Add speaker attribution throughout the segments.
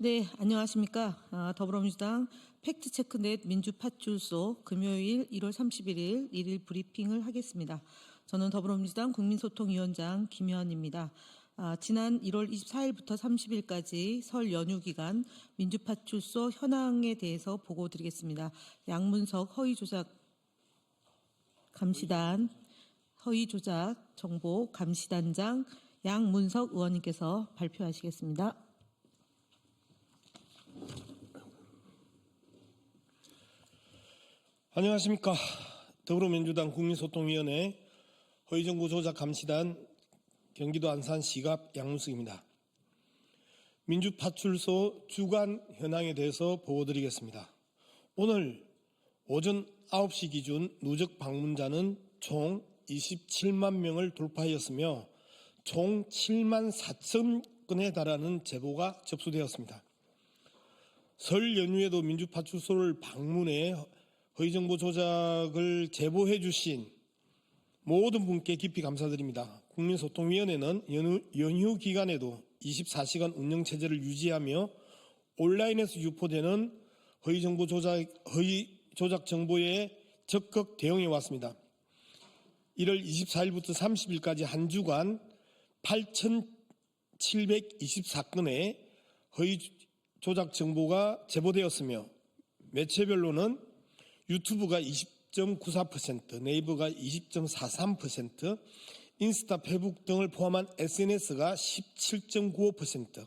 Speaker 1: 네, 안녕하십니까. 아, 더불어민주당 팩트체크넷 민주파출소 금요일 1월 31일 일일 브리핑을 하겠습니다. 저는 더불어민주당 국민소통위원장 김현입니다. 아, 지난 1월 24일부터 30일까지 설 연휴 기간 민주파출소 현황에 대해서 보고 드리겠습니다. 양문석 허위조작 감시단 허위조작 정보 감시단장 양문석 의원님께서 발표하시겠습니다.
Speaker 2: 안녕하십니까. 더불어민주당 국민소통위원회 허위정보 조작 감시단 경기도 안산 시갑 양문석입니다. 민주파출소 주간 현황에 대해서 보고드리겠습니다. 오늘 오전 9시 기준 누적 방문자는 총 27만 명을 돌파하였으며 총 7만 4천 건에 달하는 제보가 접수되었습니다. 설 연휴에도 민주파출소를 방문해 허위정보 조작을 제보해 주신 모든 분께 깊이 감사드립니다. 국민소통위원회는 연휴, 연휴 기간에도 24시간 운영체제를 유지하며 온라인에서 유포되는 허위정보 조작, 허위 조작 정보에 적극 대응해 왔습니다. 1월 24일부터 30일까지 한 주간 8,724건의 허위 조작 정보가 제보되었으며 매체별로는 유튜브가 20.94%, 네이버가 20.43%, 인스타, 페북 등을 포함한 SNS가 17.95%,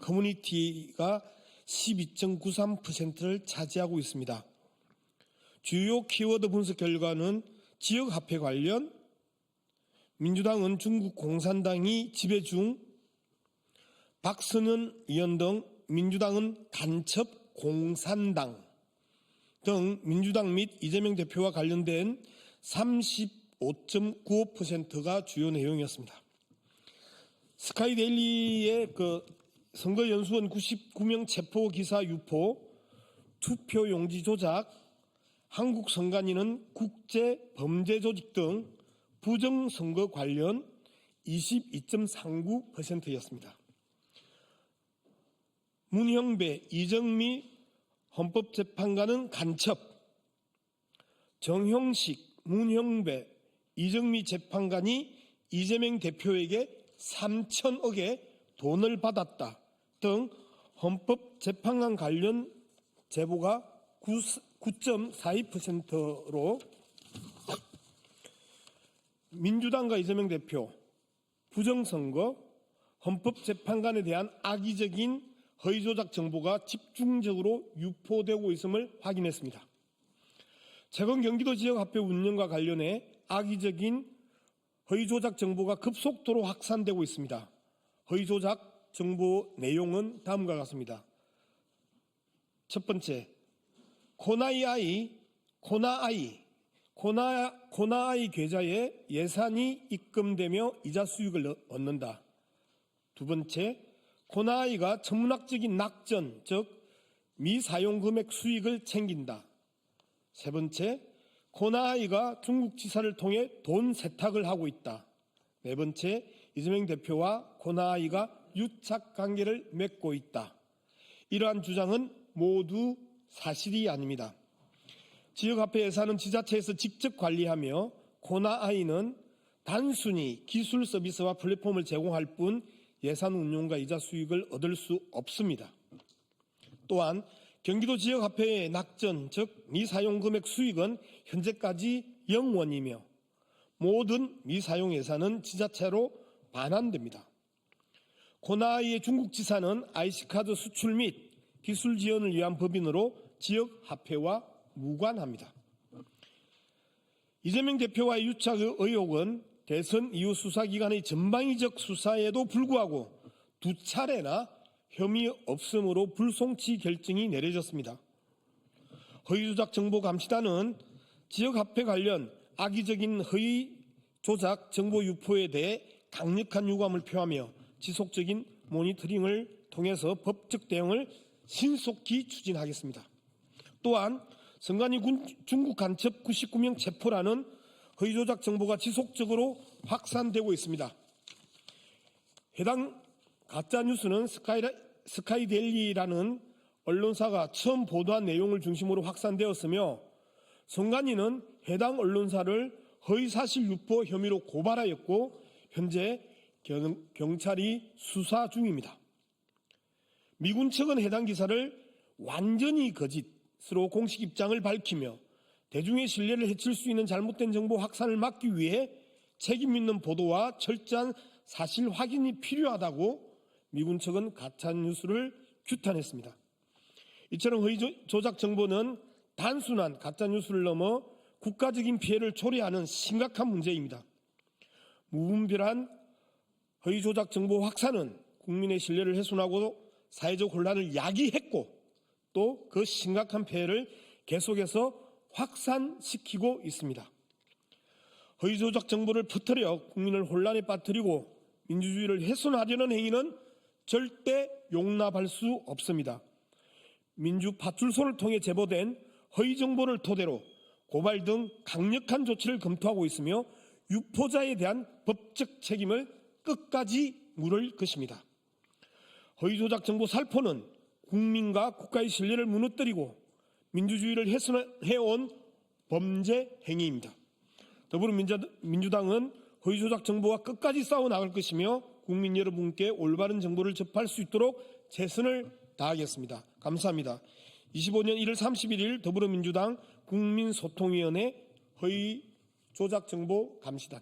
Speaker 2: 커뮤니티가 12.93%를 차지하고 있습니다. 주요 키워드 분석 결과는 지역 화폐 관련, 민주당은 중국 공산당이 지배 중, 박선은 의원 등 민주당은 간첩 공산당 등 민주당 및 이재명 대표와 관련된 35.95%가 주요 내용이었습니다. 스카이데일리의 그 선거연수원 99명 체포 기사 유포, 투표 용지 조작, 한국 선관위는 국제 범죄 조직 등 부정 선거 관련 22.39%였습니다. 문형배, 이정미 헌법재판관은 간첩, 정형식, 문형배, 이정미 재판관이 이재명 대표에게 3천억의 돈을 받았다 등 헌법재판관 관련 제보가 9.42%로 민주당과 이재명 대표 부정선거 헌법재판관에 대한 악의적인 허위 조작 정보가 집중적으로 유포되고 있음을 확인했습니다. 최근 경기도 지역 화폐 운영과 관련해 악의적인 허위 조작 정보가 급속도로 확산되고 있습니다. 허위 조작 정보 내용은 다음과 같습니다. 첫 번째, 코나이 아이, 코나 아이, 코나, 코나 아이 계좌에 예산이 입금되며 이자 수익을 얻는다. 두 번째, 코나아이가 천문학적인 낙전, 즉 미사용 금액 수익을 챙긴다. 세 번째, 코나아이가 중국 지사를 통해 돈 세탁을 하고 있다. 네 번째, 이재명 대표와 코나아이가 유착 관계를 맺고 있다. 이러한 주장은 모두 사실이 아닙니다. 지역화폐 예산은 지자체에서 직접 관리하며 코나아이는 단순히 기술 서비스와 플랫폼을 제공할 뿐 예산 운용과 이자 수익을 얻을 수 없습니다. 또한 경기도 지역 화폐의 낙전, 즉 미사용 금액 수익은 현재까지 0원이며 모든 미사용 예산은 지자체로 반환됩니다. 코나아이의 중국 지사는 IC카드 수출 및 기술 지원을 위한 법인으로 지역 화폐와 무관합니다. 이재명 대표와의 유착 의혹은 대선 이후 수사기관의 전방위적 수사에도 불구하고 두 차례나 혐의 없음으로 불송치 결정이 내려졌습니다. 허위조작 정보 감시단은 지역화폐 관련 악의적인 허위 조작 정보 유포에 대해 강력한 유감을 표하며 지속적인 모니터링을 통해서 법적 대응을 신속히 추진하겠습니다. 또한 선관위 중국 간첩 99명 체포라는 허위조작 정보가 지속적으로 확산되고 있습니다. 해당 가짜뉴스는 스카이, 스카이델리라는 언론사가 처음 보도한 내용을 중심으로 확산되었으며 송간이는 해당 언론사를 허위사실 유포 혐의로 고발하였고 현재 경, 경찰이 수사 중입니다. 미군 측은 해당 기사를 완전히 거짓으로 공식 입장을 밝히며 대중의 신뢰를 해칠 수 있는 잘못된 정보 확산을 막기 위해 책임 있는 보도와 철저한 사실 확인이 필요하다고 미군 측은 가짜 뉴스를 규탄했습니다. 이처럼 허위 조- 조작 정보는 단순한 가짜 뉴스를 넘어 국가적인 피해를 초래하는 심각한 문제입니다. 무분별한 허위 조작 정보 확산은 국민의 신뢰를 훼손하고 사회적 혼란을 야기했고 또 그 심각한 폐해를 계속해서 확산시키고 있습니다. 허위 조작 정보를 퍼뜨려 국민을 혼란에 빠뜨리고 민주주의를 훼손하려는 행위는 절대 용납할 수 없습니다. 민주 파출소를 통해 제보된 허위 정보를 토대로 고발 등 강력한 조치를 검토하고 있으며 유포자에 대한 법적 책임을 끝까지 물을 것입니다. 허위 조작 정보 살포는 국민과 국가의 신뢰를 무너뜨리고 민주주의를 훼손해온 범죄 행위입니다. 더불어민주당은 허위 조작 정보와 끝까지 싸워 나갈 것이며 국민 여러분께 올바른 정보를 접할 수 있도록 최선을 다하겠습니다. 감사합니다. 25년 1월 31일 더불어민주당 국민소통위원회 허위 조작 정보 감시단